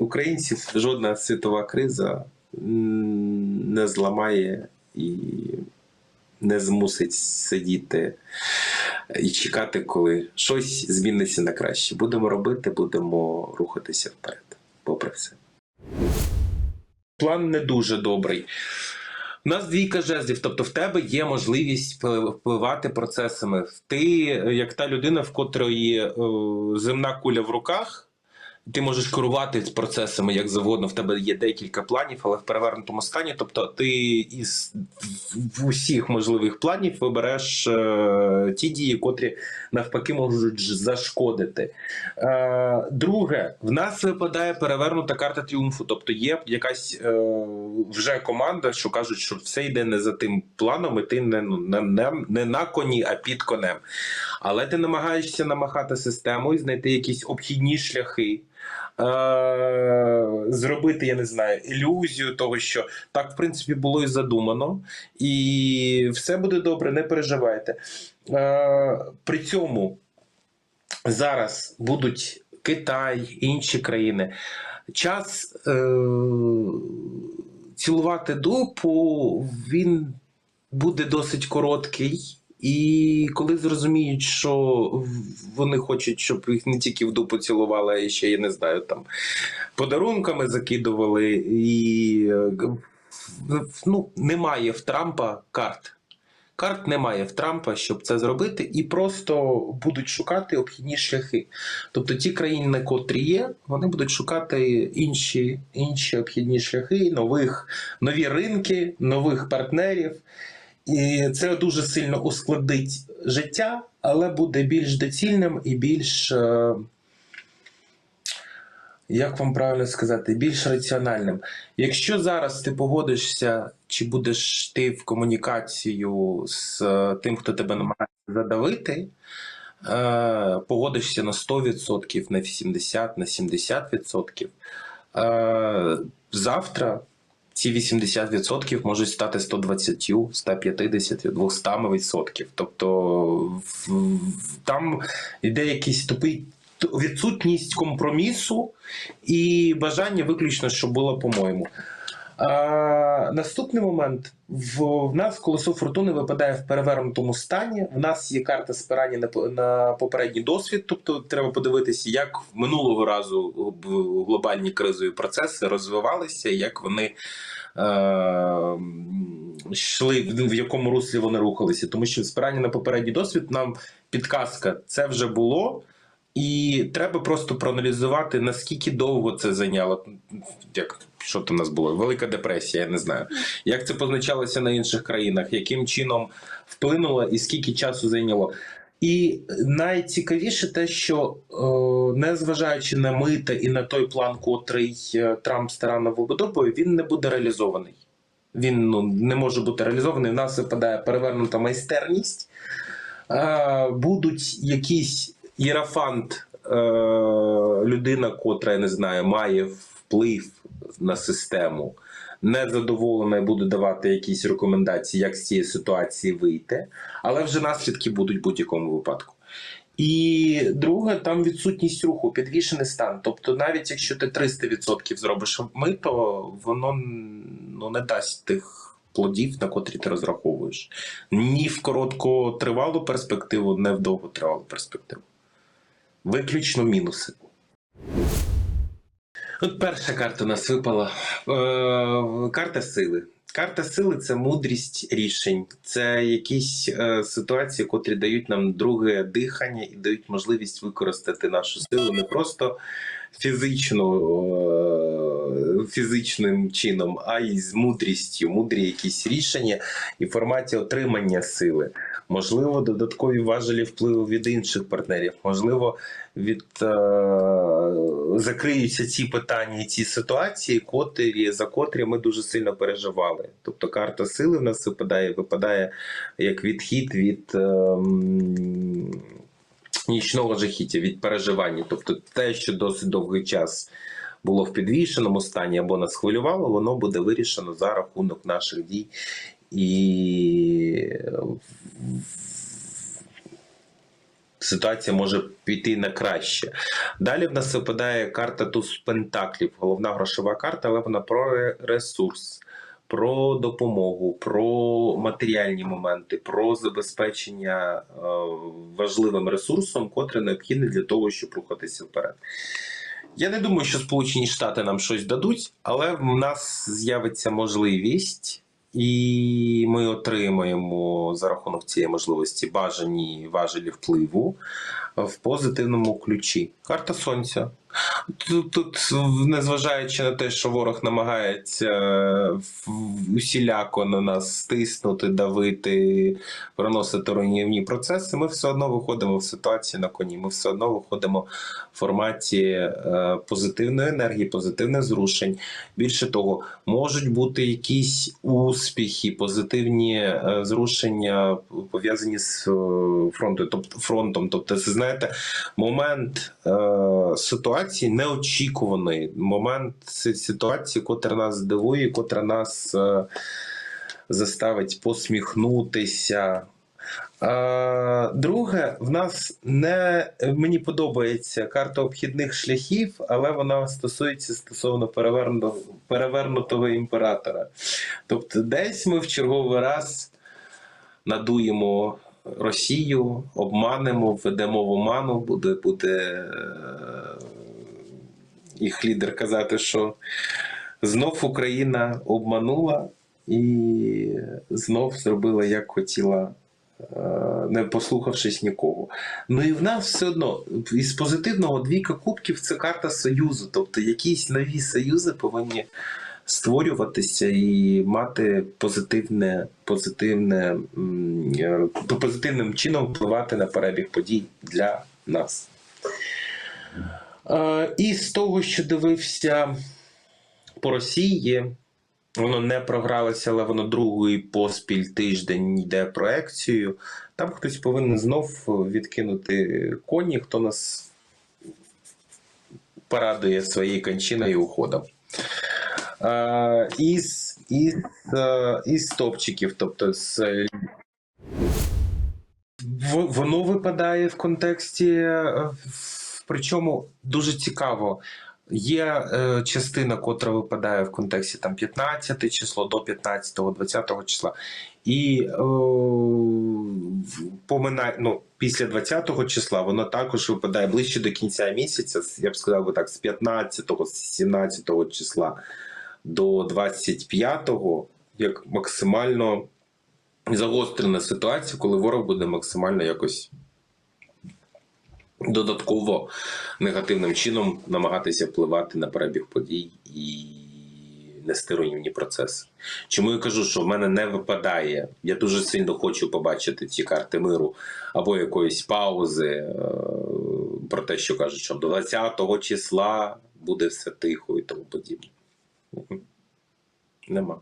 українців жодна світова криза не зламає і не змусить сидіти і чекати, коли щось зміниться на краще. Будемо робити, будемо рухатися вперед, попри все. План не дуже добрий. У нас двійка жезлів, тобто в тебе є можливість впли- впливати процесами. Ти, як та людина, в котрої е, земна куля в руках, ти можеш керувати процесами як завгодно. В тебе є декілька планів, але в перевернутому стані. Тобто, ти із усіх можливих планів вибереш е, ті дії, котрі навпаки можуть зашкодити. Е, друге, в нас випадає перевернута карта тріумфу. Тобто є якась е, вже команда, що кажуть, що все йде не за тим планом, і ти не, ну, не, не, не на коні, а під конем. Але ти намагаєшся намахати систему і знайти якісь обхідні шляхи. Е, зробити, я не знаю, ілюзію того, що так, в принципі, було і задумано, і все буде добре, не переживайте. Е, при цьому зараз будуть Китай, інші країни. Час е, цілувати дупу він буде досить короткий. І коли зрозуміють, що вони хочуть, щоб їх не тільки в дупу цілували, а ще, я не знаю, там подарунками закидували, і е, ну, немає в Трампа карт. Карт немає в Трампа, щоб це зробити, і просто будуть шукати обхідні шляхи. Тобто ті країни, котрі є, вони будуть шукати інші, інші обхідні шляхи, нових, нові ринки, нових партнерів. І це дуже сильно ускладить життя, але буде більш доцільним і більш, е, як вам правильно сказати, більш раціональним. Якщо зараз ти погодишся, чи будеш ти в комунікацію з е, тим, хто тебе намагається задавити, е, погодишся на 100%, на 80%, на 70%, е, завтра ці 80% можуть стати 120, 150, 200%. Тобто там йде якийсь тупий відсутність компромісу і бажання виключно, щоб було по-моєму. Наступний момент в, в нас колесо фортуни випадає в перевернутому стані. В нас є карта спирання на, на попередній досвід. Тобто треба подивитися, як в минулого разу глобальні кризові процеси розвивалися, як вони е, йшли, в якому руслі вони рухалися. Тому що спирання на попередній досвід нам підказка це вже було. І треба просто проаналізувати, наскільки довго це зайняло. Як що там у нас було? Велика депресія, я не знаю. Як це позначалося на інших країнах, яким чином вплинуло і скільки часу зайняло. І найцікавіше те, що е, незважаючи на мита і на той план, котрий е, Трамп старанно вибудовує, він не буде реалізований. Він ну, не може бути реалізований. В нас випадає перевернута майстерність. Е, будуть якісь єрафант, е, людина, котра я не знаю, має вплив на систему, незадоволена і буде давати якісь рекомендації, як з цієї ситуації вийти, але вже наслідки будуть в будь-якому випадку. І друге, там відсутність руху, підвішений стан. Тобто, навіть якщо ти 300% зробиш мито, воно ну, не дасть тих плодів, на котрі ти розраховуєш. Ні в короткотривалу перспективу, ні в довготривалу перспективу. Виключно мінуси. От перша карта нас випала. Е, карта сили. Карта сили це мудрість рішень, це якісь е, ситуації, котрі дають нам друге дихання і дають можливість використати нашу силу не просто фізично, е, фізичним чином, а й з мудрістю, мудрі якісь рішення і в форматі отримання сили. Можливо, додаткові важелі впливу від інших партнерів, можливо, від е, закриються ці питання і ці ситуації, котрі за котрі ми дуже сильно переживали. Тобто карта сили в нас випадає, випадає як відхід від. Е, Нічного жахіття від переживання, тобто те, що досить довгий час було в підвішеному стані або нас хвилювало, воно буде вирішено за рахунок наших дій і ситуація може піти на краще. Далі в нас випадає карта туз пентаклів, головна грошова карта, але вона про ресурс, про допомогу, про матеріальні моменти, про забезпечення е, важливим ресурсом, котрий необхідний для того, щоб рухатися вперед. Я не думаю, що Сполучені Штати нам щось дадуть, але в нас з'явиться можливість, і ми отримаємо за рахунок цієї можливості бажані важелі впливу в позитивному ключі. Карта сонця. Тут, тут, незважаючи на те, що ворог намагається е, усіляко на нас стиснути, давити, проносити руйнівні процеси, ми все одно виходимо в ситуацію на коні. Ми все одно виходимо в форматі е, позитивної енергії, позитивних зрушень. Більше того, можуть бути якісь успіхи, позитивні е, зрушення пов'язані з е, фронтом. Тобто фронтом. Тобто, це знаєте, момент е, ситуації неочікуваний, момент ситуації, котра нас здивує, котра нас заставить посміхнутися. Друге, в нас не мені подобається карта обхідних шляхів, але вона стосується стосовно перевернутого, перевернутого імператора. Тобто, десь ми в черговий раз надуємо Росію, обманемо, введемо в оману, буде, буде е, їх лідер казати, що знов Україна обманула і знов зробила, як хотіла, не послухавшись нікого. Ну і в нас все одно із позитивного двійка кубків це карта союзу. Тобто якісь нові союзи повинні створюватися і мати позитивне, позитивне е, позитивним чином впливати на перебіг подій для нас. Е, І з того, що дивився по Росії, воно не програлося, але воно другий поспіль тиждень йде проекцію. Там хтось повинен знов відкинути коні, хто нас порадує своєю кончиною і уходом. Е, із, із, е, із топчиків, тобто з. Воно випадає в контексті, е, причому дуже цікаво. Є е, частина, котра випадає в контексті там 15 число до 15, -го, 20 -го числа. І е, поминай, ну, після 20 числа воно також випадає ближче до кінця місяця, я б сказав би так, з 15, з 17 числа до 25-го, як максимально загострена ситуація, коли ворог буде максимально якось додатково негативним чином намагатися впливати на перебіг подій і нести руйнівні процеси. Чому я кажу, що в мене не випадає. Я дуже сильно хочу побачити ці карти миру або якоїсь паузи е, про те, що кажуть, що до 20-го числа буде все тихо і тому подібне. Нема.